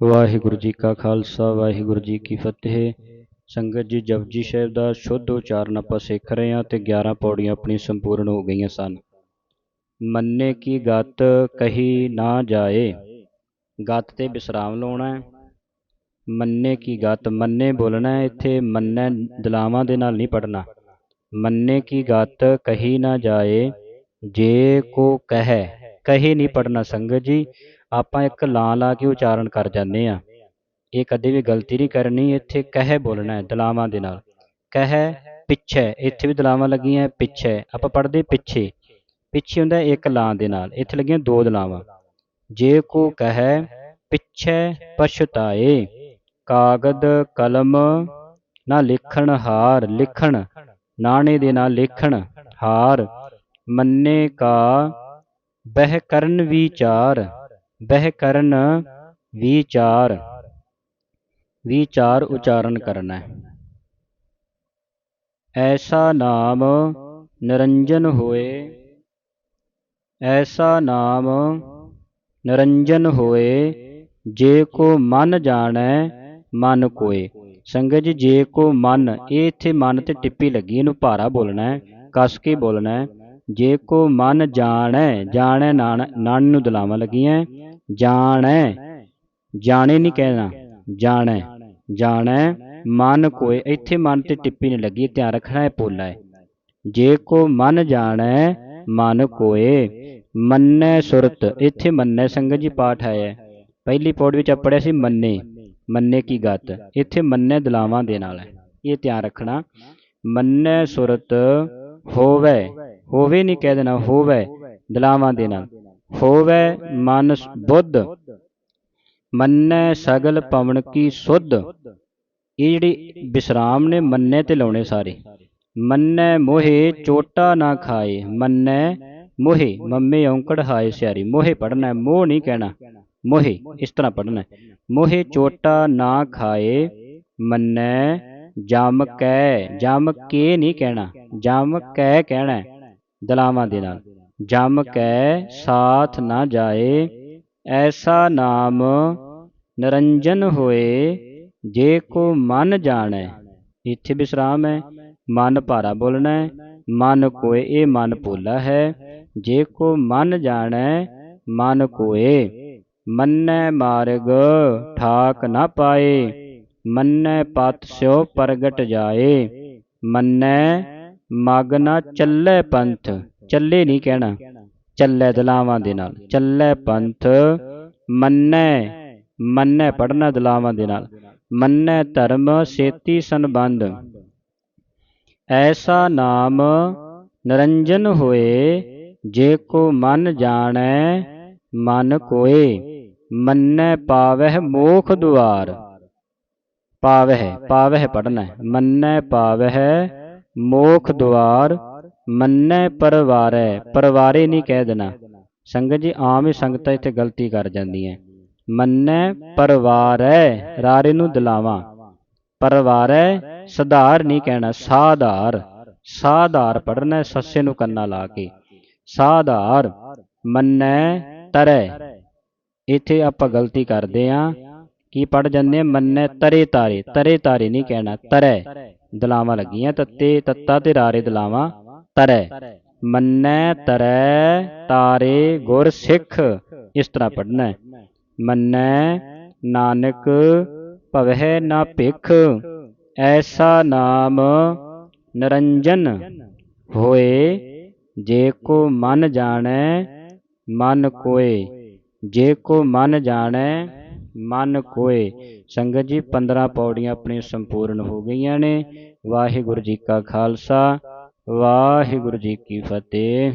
ਵਾਹਿਗੁਰੂ ਜੀ ਕਾ ਖਾਲਸਾ, ਵਾਹਿਗੁਰੂ ਜੀ ਕੀ ਫਤਿਹ। ਸੰਗਤ ਜੀ ਜਪਜੀ ਸਾਹਿਬ ਦਾ ਸ਼ੁੱਧ ਉਚਾਰਨ ਆਪਾਂ ਸਿੱਖ ਰਹੇ ਹਾਂ ਤੇ 11 ਪੌੜੀਆਂ ਆਪਣੀ ਸੰਪੂਰਨ ਹੋ ਗਈਆਂ ਸਨ। ਮੰਨੇ ਕੀ ਗਤ ਕਹੀ ਨਾ ਜਾਏ, ਗਤ ਤੇ ਵਿਸਰਾਮ ਲਾਉਣਾ ਹੈ। ਮੰਨੇ ਕੀ ਗਤ, ਮੰਨੇ ਬੋਲਣਾ ਇੱਥੇ ਮੰਨੈ ਦਲਾਵਾਂ ਦੇ ਨਾਲ ਨਹੀਂ ਪੜਨਾ ਮੰਨੇ ਕੀ ਗਤ ਕਹੀ ਨਾ ਜਾਏ, ਜੇ ਕੋ ਕਹੈ, ਕਹੇ ਨਹੀਂ ਪੜਨਾ ਸੰਗਤ ਜੀ। ਆਪਾਂ ਇੱਕ ਲਾਂ ਲਾ ਕੇ ਉਚਾਰਨ ਕਰ ਜਾਂਦੇ ਆ ਇਹ ਕਦੇ ਵੀ ਗਲਤੀ ਨਹੀਂ ਕਰਨੀ, ਇੱਥੇ ਕਹਿ ਬੋਲਣਾ ਹੈ ਦਲਾਵਾਂ ਦੇ ਨਾਲ। ਕਹਿ ਪਿੱਛੇ, ਇੱਥੇ ਵੀ ਦਲਾਵਾਂ ਲੱਗੀਆਂ ਪਿੱਛੇ। ਆਪਾਂ ਪੜਦੇ ਪਿੱਛੇ। ਪਿੱਛੇ ਹੁੰਦਾ ਇੱਕ ਲਾਂ ਦੇ ਨਾਲ। ਇੱਥੇ ਲੱਗੀਆਂ ਦੋ ਦਲਾਵਾਂ। ਜੇ ਕੋ ਕਹੈ ਪਿੱਛੇ ਪਛਤਾਏ, ਕਾਗਦ, ਕਲਮ ਨਾ ਲਿਖਣ ਹਾਰ, ਲਿਖਣ ਨਾਣੇ ਦੇ ਨਾਲ ਲਿਖਣ ਹਾਰ, ਮੰਨੇ ਕਾ ਬਹਿ ਕਰਨ ਵਿਚਾਰ। ਬਹਿ ਕਰਨ ਵਿਚਾਰ। ਵਿਚਾਰ ਉਚਾਰਨ ਕਰਨਾ ਐਸਾ ਨਾਮ ਨਿਰੰਜਨ ਹੋਏ। ਐਸਾ ਨਾਮ ਨਿਰੰਜਨ ਹੋਏ। ਜੇ ਕੋ ਮਨ ਜਾਣੈ, ਮਨ ਕੋਏ। ਸੰਗਤ ਜੀ, ਜੇ ਕੋ ਮਨ, ਇਹ ਇੱਥੇ ਮਨ ਤੇ ਟਿੱਪੀ ਲੱਗੀ, ਇਹਨੂੰ ਭਾਰਾ ਬੋਲਣਾ ਹੈ, ਕਸ ਕੇ ਬੋਲਣਾ ਜੇ ਕੋ ਮਨ ਜਾਣੈ ਜਾਣੈ ਨਾਣ ਨਾਣ ਨੂੰ ਦਲਾਵਾਂ ਲੱਗੀਆਂ। ਜਾਣੈ ਜਾਣੇ ਨਹੀਂ ਕਹਿਣਾ ਜਾਣੈ ਜਾਣੈ ਮਨ ਕੋਏ ਇੱਥੇ ਮਨ ਤੇ ਟਿੱਪੀ ਨਹੀਂ ਲੱਗੀ ਧਿਆਨ ਰੱਖਣਾ ਹੈ ਪੋਲਾ ਹੈ ਜੇ ਕੋ ਮਨ ਜਾਣੈ ਮਨ ਕੋਏ ਮੰਨੈ ਸੁਰਤ ਇੱਥੇ ਮੰਨੈ ਸੰਗਤ ਜੀ ਪਾਠ ਆਇਆ ਪਹਿਲੀ ਪੌੜੀ ਵਿੱਚ ਆਪਾਂ ਪੜਿਆ ਸੀ ਮੰਨੇ ਮੰਨੇ ਕੀ ਗਤ ਇੱਥੇ ਮੰਨੈ ਦਲਾਵਾਂ ਦੇ ਨਾਲ ਹੈ ਇਹ ਧਿਆਨ ਰੱਖਣਾ ਮੰਨੈ ਸੁਰਤ ਹੋਵੇ ਹੋਵੇ ਨਹੀਂ ਕਹਿ ਦੇਣਾ ਹੋਵੇ ਦਲਾਵਾਂ ਦੇ ਨਾਲ ਹੋਵੇ ਮਨ ਬੁੱਧ, ਮੰਨੈ ਸਗਲ ਪਵਨ ਕੀ ਸੁਧ। ਇਹ ਜਿਹੜੀ ਵਿਸਰਾਮ ਨੇ ਮੰਨੇ ਤੇ ਲਾਉਣੇ ਸਾਰੇ। ਮੰਨੈ ਮੋਹੇ ਚੋਟਾ ਨਾ ਖਾਏ, ਮੰਨੈ ਮੋਹੇ ਮੰਮੇ ਔਂਕੜ ਹਾਏ ਸਿਆਰੀ। ਮੋਹੇ ਪੜਨਾ ਮੋਹ ਨਹੀਂ ਕਹਿਣਾ, ਮੋਹੇ ਇਸ ਤਰ੍ਹਾਂ ਪੜਨਾ ਮੋਹੇ ਚੋਟਾ ਨਾ ਖਾਏ, ਮੰਨੈ ਜਮ ਕੈ, ਜਮ ਕੇ ਨਹੀਂ ਕਹਿਣਾ, ਜਮ ਕੈ ਕਹਿਣਾ, ਦਲਾਵਾਂ ਦੇ ਨਾਲ। ਜਮ ਕੈ ਸਾਥ ਨਾ ਜਾਏ, ਐਸਾ ਨਾਮ ਨਿਰੰਜਨ ਹੋਏ ਜੇ ਕੋ ਮਨ ਜਾਣੈ। ਇੱਥੇ ਵਿਸਰਾਮ ਹੈ। ਮਨ ਭਾਰਾ ਬੋਲਣਾ ਹੈ। ਮਨ ਕੋਏ ਇਹ ਮਨ ਪੋਲਾ ਹੈ। ਜੇ ਕੋ ਮਨ ਜਾਣੈ, ਮਨ ਕੋਏ ਮੰਨੈ ਮਾਰਗ ਠਾਕ ਨਾ ਪਾਏ। ਮੰਨੈ ਪਤ ਸਿਓ ਪ੍ਰਗਟ ਜਾਏ। ਮੰਨੈ ਮਗ ਨਾ ਚੱਲੈ ਪੰਥ। ਚੱਲੇ ਨਹੀਂ ਕਹਿਣਾ। ਚੱਲੇ ਦਲਾਵਾਂ ਦੇ ਨਾਲ। ਚੱਲੇ ਪੰਥ, ਮੰਨੈ ਮੰਨੈ ਪੜਨਾ ਦਲਾਵਾਂ ਦੇ ਨਾਲ। ਮੰਨੈ ਧਰਮ, ਸੇਤੀ ਸੰਬੰਧ। ਐਸਾ ਨਾਮ ਨਿਰੰਜਨ ਹੋਏ, ਜੇ ਕੋ ਮਨ ਜਾਣੈ, ਮਨ ਕੋਏ। ਮੰਨੈ ਪਾਵਹਿ ਮੋਖ ਦੁਆਰ। ਪਾਵਹਿ ਪਾਵਹਿ ਪੜਨਾ ਮੰਨੈ ਪਾਵਹਿ ਮੋਖ ਦੁਆਰ। ਮੰਨੈ ਪਰਵਾਰੈ, ਪਰਵਾਰੇ ਨਹੀਂ ਕਹਿ ਦੇਣਾ। ਸੰਗਤ ਜੀ, ਆਮ ਹੀ ਸੰਗਤਾਂ ਇੱਥੇ ਗਲਤੀ ਕਰ ਜਾਂਦੀਆਂ। ਮੰਨੈ ਪਰਵਾਰੈ, ਰਾਰੇ ਨੂੰ ਦਲਾਵਾਂ। ਪਰਵਾਰੈ, ਸਧਾਰ ਨਹੀਂ ਕਹਿਣਾ, ਸਾਧਾਰ। ਸਾਧਾਰ ਪੜਨਾ ਸੱਸੇ ਨੂੰ ਕੰਨਾ ਲਾ ਕੇ। ਸਾਧਾਰ, ਮੰਨੈ ਤਰੈ। ਇੱਥੇ ਆਪਾਂ ਗਲਤੀ ਕਰਦੇ ਆਂ। ਕੀ ਪੜ ਜਾਂਦੇ ਆ? ਮੰਨੈ ਤਰੇ ਤਾਰੇ। ਤਰੇ ਤਾਰੇ ਨਹੀਂ ਕਹਿਣਾ, ਤਰੈ। ਦਲਾਵਾਂ ਲੱਗੀਆਂ, ਤੱਤੇ, ਤੱਤਾ ਤੇ ਰਾਰੇ ਦਲਾਵਾਂ। ਤਰੈ। ਮੰਨੈ ਤਰੈ ਤਾਰੇ ਗੁਰ ਸਿੱਖ। ਇਸ ਤਰ੍ਹਾਂ ਪੜਨਾ ਮੰਨੈ ਨਾਨਕ ਭਵਹਿ ਨਾ ਭਿਖ। ਐਸਾ ਨਾਮ ਨਿਰੰਜਨ ਹੋਏ ਜੇ ਕੋ ਮਨ ਜਾਣੈ ਮਨ ਕੋਏ। ਜੇ ਕੋ ਮਨ ਜਾਣੈ ਮਨ ਕੋਏ। ਸੰਗਤ ਜੀ 15 ਪੌੜੀਆਂ ਆਪਣੀਆਂ ਸੰਪੂਰਨ ਹੋ ਗਈਆਂ ਨੇ। ਵਾਹਿਗੁਰੂ ਜੀ ਕਾ ਖਾਲਸਾ। ਵਾਹਿਗੁਰੂ ਜੀ ਕੀ ਫਤਿਹ।